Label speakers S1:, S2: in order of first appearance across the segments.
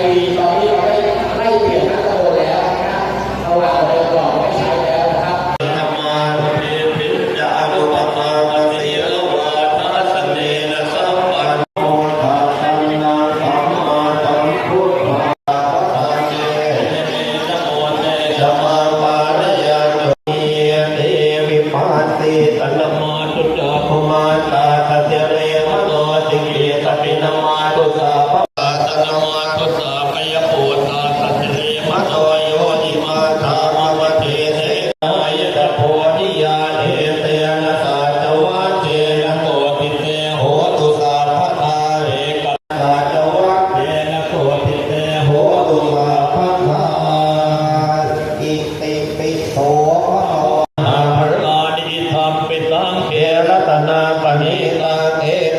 S1: มี รัตนา
S2: ปณิตังเอ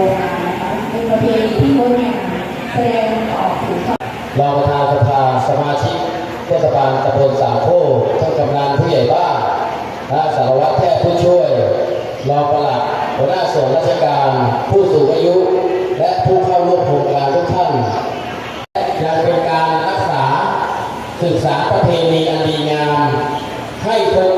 S3: รานะคะเป็นประเพณีที่งดงามแสดงออกถึงความ
S1: รองประธานสภาสมาชิกเทศบาลตำบลสาโคท่านกำนันผู้ใหญ่บ้านและสารวัตรแพทย์ผู้ช่วย รองปลัดหัวหน้าส่วนราชการ ผู้สูงอายุ และผู้เข้าร่วมโครงการทุกท่านยังเป็นการรักษาศึกษาประเพณีอันดีงามให้คง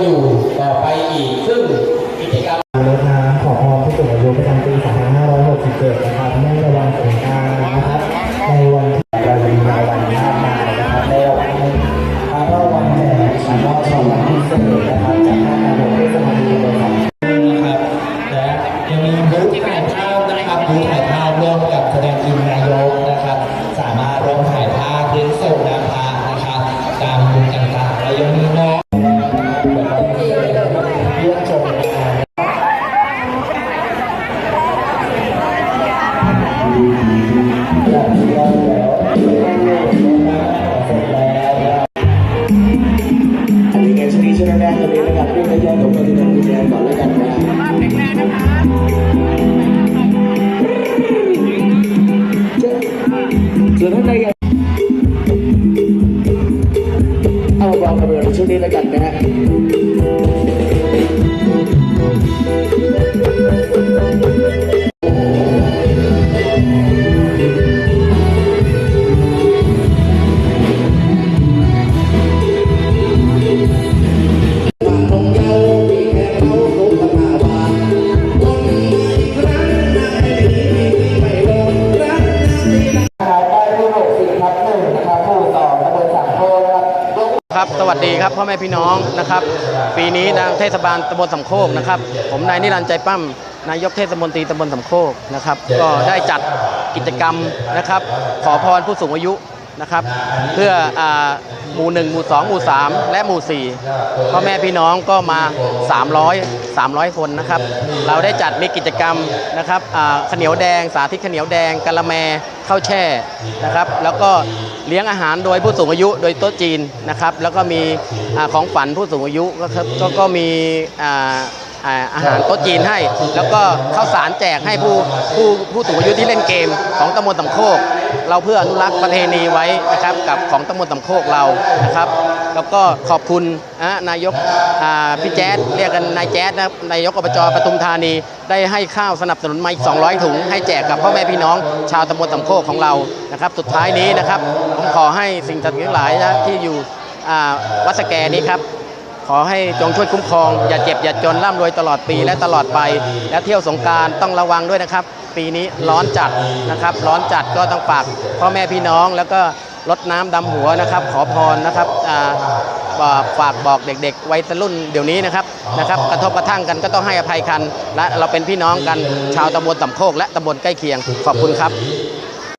S4: เองระยะของการดูแลดูแลก่อนแล้วกันนะส่วนท่านใดอยากเอาวางกระเบื้องช่วงนี้แล้วกันนะฮะ
S5: สวัสดีครับพ่อแม่พี่น้องนะครับ ปีนี้ทางเทศบาลตำบลสำโคกนะครับ ผมนายนิรันดร์ใจปั้มนายกเทศมนตรีตำบลสำโคกนะครับ ก็ได้จัดกิจกรรมนะครับ ขอพรผู้สูงอายุนะครับ เพื่ออ่หมู่ 1 หมู่ 2 หมู่ 3 และหมู่ 4 พ่อแม่พี่น้องก็มา 300 300 คนนะครับ เราได้จัดมีกิจกรรมนะครับข้าวเหนียวแดง สาธิตข้าวเหนียวแดงกะละแมข้าวแช่นะครับ แล้วก็ เลี้ยงอาหารโดยผู้สูงอายุโดยโต๊ะจีนนะครับ แล้วก็มีอของฝันผู้สูงอายุก็ก็ก็มีอาอ่าอาหารโต๊ะจีนให้ แล้วก็ข้าวสารแจกให้ผู้ผู้ผู้สูงอายุที่เล่นเกมของตำบลตำโคก เราเพื่ออนุรักษ์ประเพณีไว้นะครับกับของตำบลตำโคกเรานะครับ แล้วก็ขอบคุณนายกพี่แจ๊ดเรียกกันนายแจ๊ดนะนายกอบจปทุมธานี ได้ให้ข้าวสนับสนุนมาอีก200 ถุง ให้แจกกับพ่อแม่พี่น้อง ชาวตำบลตำโคกของเรานะครับสุดท้ายนี้นะครับผมขอให้สิ่งศักดิ์สิทธิ์หลายนะที่อยู่วัดสแกนี้ครับขอให้จงช่วยคุ้มครอง อย่าเจ็บ อย่าจนร่ำรวยตลอดปีและตลอดไป และเที่ยวสงการต้องระวังด้วยนะครับ ปีนี้ร้อนจัดนะครับ ร้อนจัดก็ต้องฝากพ่อแม่พี่น้องแล้วก็ รดน้ำดำหัวนะครับ ขอพรนะครับฝากบอกเด็กๆวัยรุ่นเดี๋ยวนี้นะครับนะครับ กระทบกระทั่งกันก็ต้องให้อภัยกันและเราเป็นพี่น้องกันชาวตำบลต่ำโคกและตำบลใกล้เคียงขอบคุณครับ